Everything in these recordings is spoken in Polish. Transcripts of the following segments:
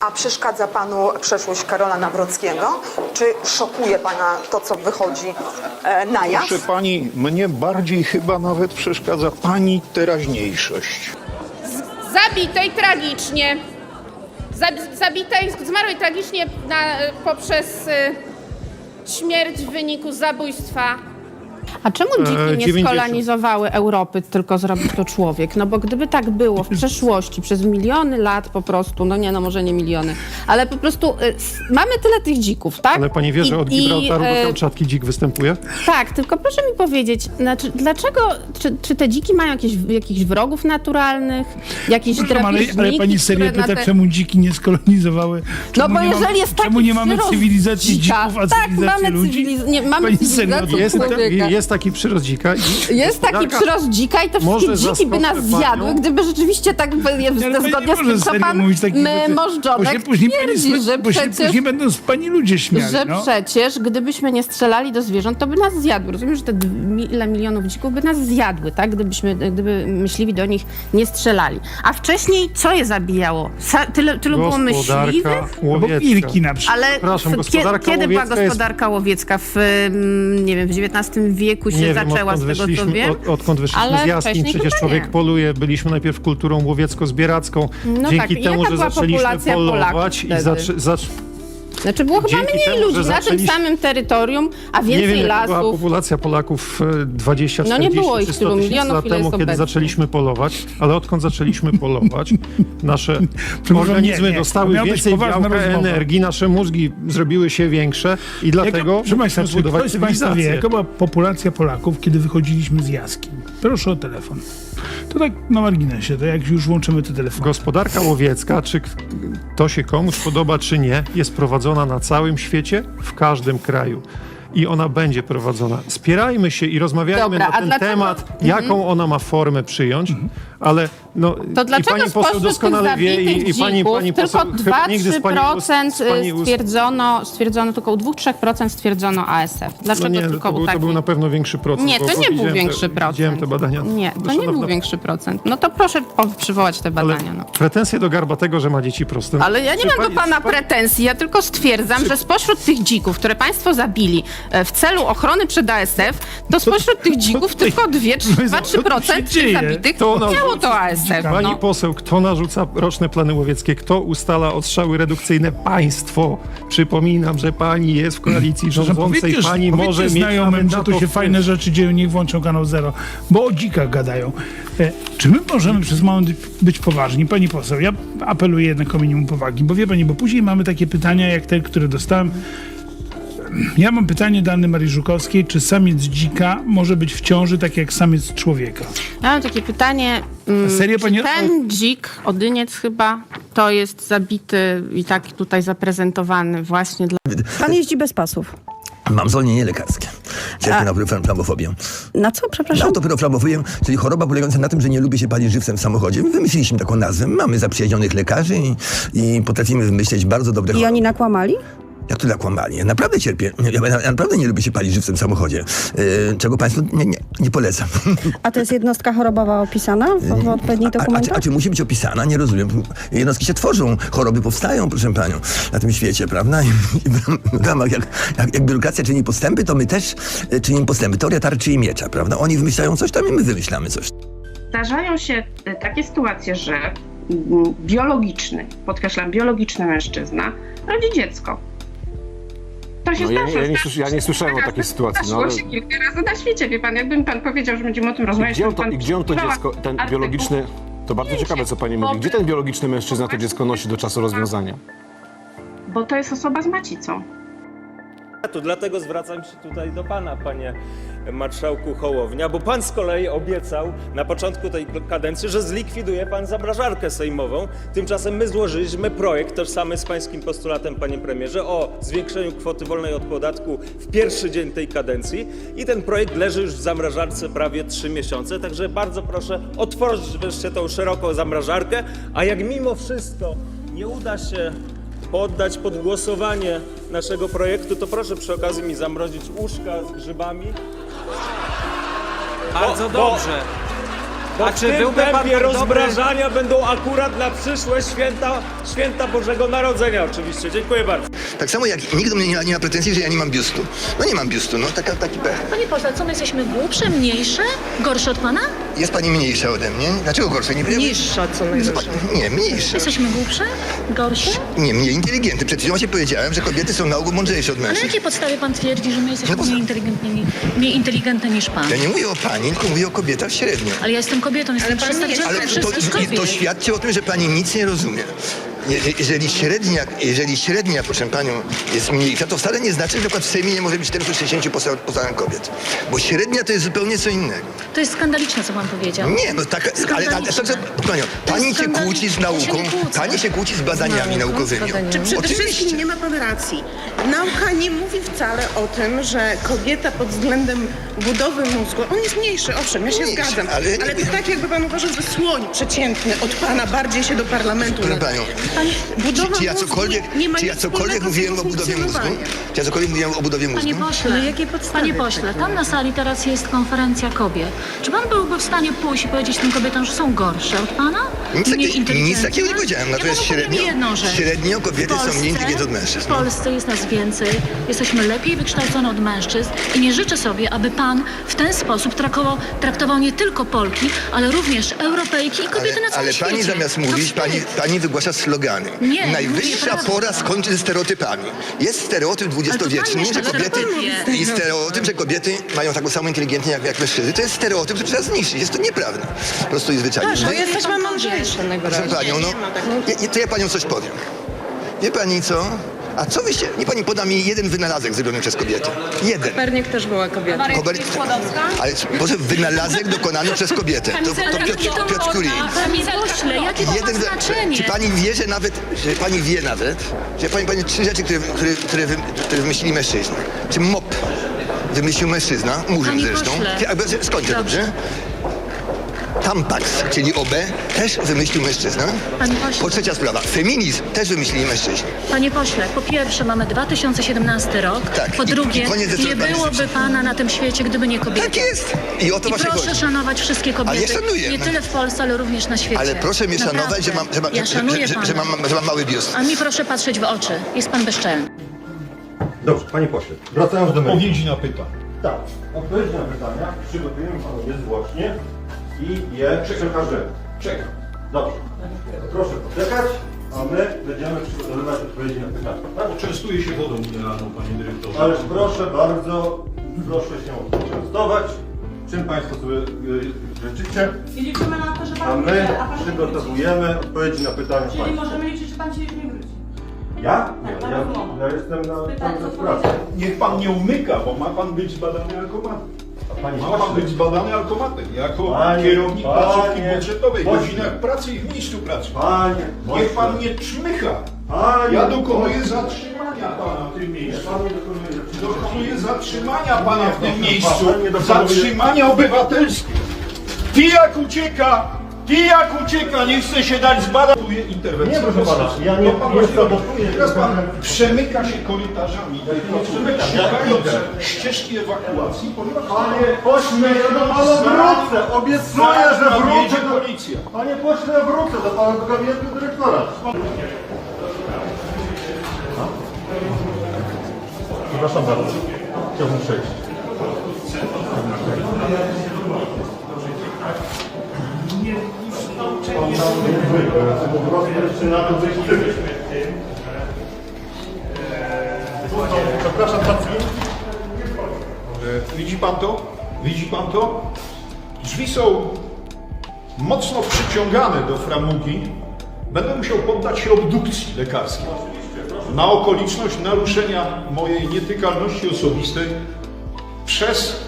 A przeszkadza panu przeszłość Karola Nawrockiego? Czy szokuje pana to, co wychodzi e, na jaw? Proszę pani, mnie bardziej chyba nawet przeszkadza pani teraźniejszość. zabitej tragicznie. Zabi- Zabitej, zmarłej tragicznie na, poprzez y, śmierć w wyniku zabójstwa. A czemu dziki nie 90. skolonizowały Europy, tylko zrobił to człowiek? No bo gdyby tak było w przeszłości, przez miliony lat po prostu, no nie, no może nie miliony, ale po prostu y, s- mamy tyle tych dzików, tak? Ale pani wie, że od I- i, Gibraltaru do e, Kamczatki dzik występuje? Tak, tylko proszę mi powiedzieć, znaczy, dlaczego, czy, czy te dziki mają jakieś, jakichś wrogów naturalnych, jakieś Przepraszam, ale, ale pani serio które na pyta, te- czemu dziki nie skolonizowały? No Czemu bo nie jeżeli mamy, jest taki Czemu nie mamy przyrost cywilizacji dzika, dzików, a tak, cywilizacji mamy ludzi? cywiliz- nie, mamy Pani serio cywilizację Jest, człowieka. Jest taki przyrost dzika i Jest taki gospodarka- przyrost dzika i te Może wszystkie dziki by nas zaskoczę panią. zjadły, gdyby rzeczywiście tak by- jest Ale pani zgodnie nie z może tym, co serio pan mówić takich rzeczy, my, Możdżonek później, pani, twierdzi, że bo się przecież, później będą z pani ludzie śmiali, że no. przecież gdybyśmy nie strzelali do zwierząt, to by nas zjadły. Rozumiem, że te d- mi- ile milionów dzików by nas zjadły, tak? Gdybyśmy, gdyby myśliwi do nich nie strzelali. A wcześniej co je zabijało? Sa, tyle, tylu było myśliwych? Gospodarka Albo łowiecka. wilki na przykład. Ale Przepraszam, w- gospodarka kiedy była łowiecka jest- gospodarka łowiecka? W, mm, nie wiem, w XIX wieku się Nie wiem, zaczęła, odkąd z tego co wyszliśmy, wiem. od, odkąd wyszliśmy Ale z jaskiń, przecież człowiek nie. poluje, byliśmy najpierw kulturą łowiecko-zbieracką. No Dzięki tak, temu, jaka że zaczęliśmy polować i wtedy? Znaczy było chyba Dzięki mniej temu, ludzi że na tym samym terytorium, a nie więcej wiem, jaka była lasów. populacja Polaków e, 20, No nie 40 było ich czy 100 tylu tysięcy milionów, lat ile temu, kiedy obecnie. zaczęliśmy polować, ale odkąd zaczęliśmy polować, nasze Przepraszam, organizmy nie, nie. dostały Miała być więcej poważna białka, rozmowa. energii, nasze mózgi zrobiły się większe i dlatego Jaka, proszę Państwa, musimy czy zbudować ktoś z Państwa wie, cywilizację. jaka była populacja Polaków, kiedy wychodziliśmy z jaskiń? Proszę o telefon. To tak na marginesie, to jak już łączymy te telefony. Gospodarka łowiecka, czy k- to się komuś podoba, czy nie, jest na całym świecie, w każdym kraju. I ona będzie prowadzona. Spierajmy się i rozmawiajmy Dobra, na a ten dlaczego- temat, jaką ona ma formę przyjąć, ale no, To i dlaczego pani poseł spośród tych doskonale wie zabitych i, i pani, dzików pani poseł tylko chyba nigdy z pani ust, 2-3% z pani ust stwierdzono, stwierdzono, tylko u 2-3% stwierdzono ASF. Dlaczego no nie, tylko to, u był, to takich? był na pewno większy procent. Nie, bo- to bo nie był widziałem większy te, procent. Widziałem te badania. Nie, to No, nie był szanowna- większy procent. No to proszę po- przywołać te Ale badania. No. pretensje do Garbatego, że ma dzieci proste. Ale ja nie Czy mam pani- do pana czy pani- pretensji, ja tylko stwierdzam, że spośród tych dzików, które państwo zabili w celu ochrony przed ASF, to spośród tych dzików tylko 2-3% tych zabitych To miało to ASF. Pani No. poseł, kto narzuca roczne plany łowieckie? Kto ustala odstrzały redukcyjne? Państwo. Przypominam, że pani jest w koalicji rządzącej. powiedzcie, Pani powiedzcie może mieć znajomym, że tu to się fajne rzeczy dzieją, niech włączą kanał Zero, bo o dzikach gadają. E, czy my możemy przez moment być poważni? Pani poseł, ja apeluję jednak o minimum powagi, bo wie pani, bo później mamy takie pytania, jak te, które dostałem. Ja mam pytanie do Anny Marii Żukowskiej, czy samiec dzika może być w ciąży tak jak samiec człowieka? Ja mam takie pytanie. mm, Serio, czy pani- Ten dzik, odyniec chyba, to jest zabity i tak tutaj zaprezentowany właśnie dla... Pan jeździ bez pasów. Mam zwolnienie lekarskie. Cierpię A- na pyroflamofobię. Na co, Na przepraszam? autopyroflamofobię, czyli choroba polegająca na tym, że nie lubię się palić żywcem w samochodzie. Wymyśliliśmy taką nazwę. Mamy zaprzyjaźnionych lekarzy i, i potrafimy wymyśleć bardzo dobre I choroby. oni nakłamali? Jak to nakłamanie? Naprawdę cierpię. Ja, ja naprawdę nie lubię się palić żywcem w samochodzie. Yy, czego Państwu nie, nie, nie polecam. A to jest jednostka chorobowa opisana w, w odpowiednich A, a, czy, dokumentach? a czy musi być opisana? Nie rozumiem. Jednostki się tworzą, choroby powstają, proszę panią, na tym świecie, prawda? I, i w ramach jak, jak, jak biurokracja czyni postępy, to my też e, czynimy postępy. Teoria tarczy i miecza, prawda? Oni wymyślają coś tam i my wymyślamy coś. Zdarzają się takie sytuacje, że mm, biologiczny, podkreślam, biologiczny mężczyzna rodzi dziecko. To się No, ja, ja, nie, słysz- ja nie słyszałem o takiej sytuacji. No, ale... się kilka razy na świecie, wie pan. Jakby mi pan powiedział, że będziemy o tym rozmawiać, gdzie on to pan I gdzie on to dziecko, ten artykuł. biologiczny, to bardzo ciekawe, co pani mówi. Gdzie ten biologiczny mężczyzna to dziecko nosi do czasu rozwiązania? Bo to jest osoba z macicą. To dlatego zwracam się tutaj do pana, panie marszałku Hołownia, bo pan z kolei obiecał na początku tej kadencji, że zlikwiduje pan zamrażarkę sejmową. Tymczasem my złożyliśmy projekt tożsamy z pańskim postulatem, panie premierze, o zwiększeniu kwoty wolnej od podatku w pierwszy dzień tej kadencji i ten projekt leży już w zamrażarce prawie trzy miesiące, także bardzo proszę otworzyć wreszcie tą szeroką zamrażarkę, a jak mimo wszystko nie uda się poddać pod głosowanie naszego projektu, to proszę przy okazji mi zamrozić uszka z grzybami. Bardzo bo- dobrze. Bo A w czy tym byłby pan tempie dobry- rozmrażania będą akurat na przyszłe święta, święta Bożego Narodzenia oczywiście. Dziękuję bardzo. Tak samo jak nikt do mnie nie, nie ma pretensji, że ja nie mam biustu. No nie mam biustu, no taka, taki pech. Panie pośle, co my jesteśmy głupsze, mniejsze, gorsze od pana? Jest pani mniejsza ode mnie. Dlaczego gorsza? Nie, Niższa co najwyżej. Nie, mniejsza. Jesteśmy głupsze? Gorsze? Nie, mniej inteligentny. Przed chwilą się powiedziałem, że kobiety są na ogół mądrzejsze od A na mężczyzn. jakiej podstawie pan twierdzi, że my jesteśmy No bo- mniej inteligentni, mniej inteligentni niż pan? Ja nie mówię o pani, tylko mówię o kobietach średnio. Ale ja jestem kobietą, jestem Ale to, wszystkich to, kobiet. to świadczy o tym, że pani nic nie rozumie. Je, jeżeli, średnia, jeżeli średnia, proszę panią, jest mniejsza, to wcale nie znaczy, że w Sejmie nie może być 460 posa- posłanek kobiet. Bo średnia to jest zupełnie co innego. To jest skandaliczne, co pan powiedział. Nie, no tak, ale, Skandaliczne. panią, pani się skandaliczne. kłóci z Ja się nauką, nie kłócę. pani się kłóci z badaniami naukowymi. Czy przede Oczywiście. wszystkim nie ma pan racji. Nauka nie mówi wcale o tym, że kobieta pod względem budowy mózgu, on jest mniejszy, owszem, ja się Mniejszy, zgadzam, ale ale, to tak jakby pan uważał, że słoń przeciętny od pana bardziej się do parlamentu Proszę nadaje. panią, Pani, budowa czy, czy ja mózgu cokolwiek, nie ma czy ja nic cokolwiek wspólnego z mówiłem jego o budowie mózgu? funkcjonowaniem. Czy ja cokolwiek mówiłem o budowie mózgu? Panie pośle, panie pośle, tam na sali teraz jest konferencja kobiet. Czy pan byłby w stanie pójść i powiedzieć tym kobietom, że są gorsze od pana? Nic, Mniej takiego, inteligentne? nic takiego nie powiedziałem, natomiast panu powiem średnio, jedną rzecz. średnio W kobiety są Polsce- mniej inteligentne od mężczyzn. W Polsce jest nas więcej, jesteśmy lepiej wykształcone od mężczyzn i nie życzę sobie, aby pan w ten sposób traktował, traktował nie tylko Polki, ale również Europejki i kobiety Ale, na całym ale pani świecie. zamiast To mówić, wstyd. pani, pani wygłasza slogany. Nie, Najwyższa prawdę. pora skończyć ze stereotypami. Jest stereotyp dwudziestowieczny, mieszka że w kobiety stereotypie. i stereotyp, że kobiety mają taką samą inteligencję jak, jak mężczyzny. To jest stereotyp, który trzeba zniszczyć. Jest to nieprawda. Po prostu i zwyczajnie. Tak, bo Wy- jesteśmy mądrzejsze Proszę panią, no, ja, to ja panią coś powiem. Wie pani co? A co wyście, nie pani poda mi jeden wynalazek zrobiony przez kobietę. Jeden. Kopernik też była kobieta. Kober... Ale może wynalazek dokonany przez kobietę. To, to Piotr, Piotr Curie. Pośle, jakie to ma Jeden, znaczenie? czy pani wie, że nawet, że pani wie nawet, że pani, pani trzy rzeczy, które, które, które, wy, które wymyślili mężczyźni. Czy mop wymyślił mężczyzna, murzyn Panie zresztą. pośle. Skończę, dobrze? Dobrze. Tampax, czyli OB, też wymyślił mężczyzna. Panie pośle. Po trzecia sprawa, feminizm też wymyślili mężczyźni. Panie pośle, po pierwsze mamy 2017 rok, Tak, po i- drugie i koniec nie decyzji byłoby pana na tym świecie, gdyby nie kobiety. Tak jest. I o to I właśnie proszę chodzi. szanować wszystkie kobiety. Ale ja szanuję. Nie tyle w Polsce, ale również na świecie. Ale proszę mnie Naprawdę. szanować, że mam, że, mam, Ja że, szanuję że, że, pana. że, mam, że mam mały biust. A mi proszę patrzeć w oczy. Jest pan bezczelny. Dobrze, panie pośle, wracając do meritum. Odpowiedzi na pytanie. Tak, odpowiedzi na pytania przygotujemy panu niezwłocznie i je przekażemy. Czekam. Dobrze. Proszę poczekać, a my będziemy przygotowywać odpowiedzi na pytania. Tak? Częstuję się wodą mineralną, panie dyrektorze. Ależ proszę bardzo, proszę się częstować. Czym Państwo sobie y, życzycie? I liczymy na to, że A pan my a pan przygotowujemy odpowiedzi na pytania Czyli Państwa. możemy liczyć, że pan dzisiaj już nie wróci. Ja? Nie, Tak, ja, ja jestem na Pytanie, pracy. powiedział. Niech pan nie umyka, bo ma pan być zbadany alkomatem. Ma pan być zbadany alkomatem. Jako Panie, kierownik panie, placówki budżetowej, w pośle. godzinach pracy i w miejscu pracy. Panie, Niech pan nie czmycha. Panie, Ja dokonuję zatrzymania pana w tym miejscu. Pan nie dokonuje rzeczy. Dokonuję zatrzymania pana w tym miejscu. Zatrzymania obywatelskie. Pijak ucieka! Pijak ucieka! Nie chce się dać zbadać. Interwencję. Nie, proszę pana, ja nie- pan nie właśnie robi. sabotuję, Teraz pan przemyka się korytarzami tej placówki, szukając ścieżki ewakuacji, ponieważ Panie pośle, ja do pana wrócę! Obiecuję, że wrócę! jedzie Do... policja. Panie pośle, wrócę do pana do gabinetu dyrektora. Przepraszam bardzo. Chciałbym przejść. Pan tam nie wyjdzie, po prostu na to wyjść. Przepraszam. E, Widzi pan to? Widzi pan to? Drzwi są mocno przyciągane do framugi. Będę musiał poddać się obdukcji lekarskiej na okoliczność naruszenia mojej nietykalności osobistej przez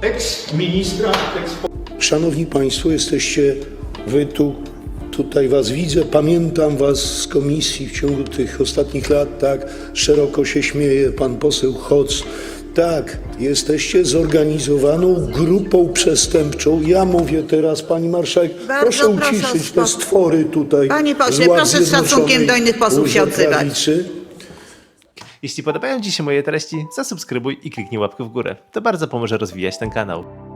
eks-ministra, eks Szanowni Państwo, jesteście Wy tu, tutaj Was widzę, pamiętam Was z komisji w ciągu tych ostatnich lat, tak, szeroko się śmieje Pan poseł Hoc. Tak, jesteście zorganizowaną grupą przestępczą. Ja mówię teraz, Pani Marszałek, Bardzo proszę proszę uciszyć te spokój. stwory tutaj. Panie pośle, proszę z szacunkiem do innych posłów się odzywać. Jeśli podobają Ci się moje treści, zasubskrybuj i kliknij łapkę w górę. To bardzo pomoże rozwijać ten kanał.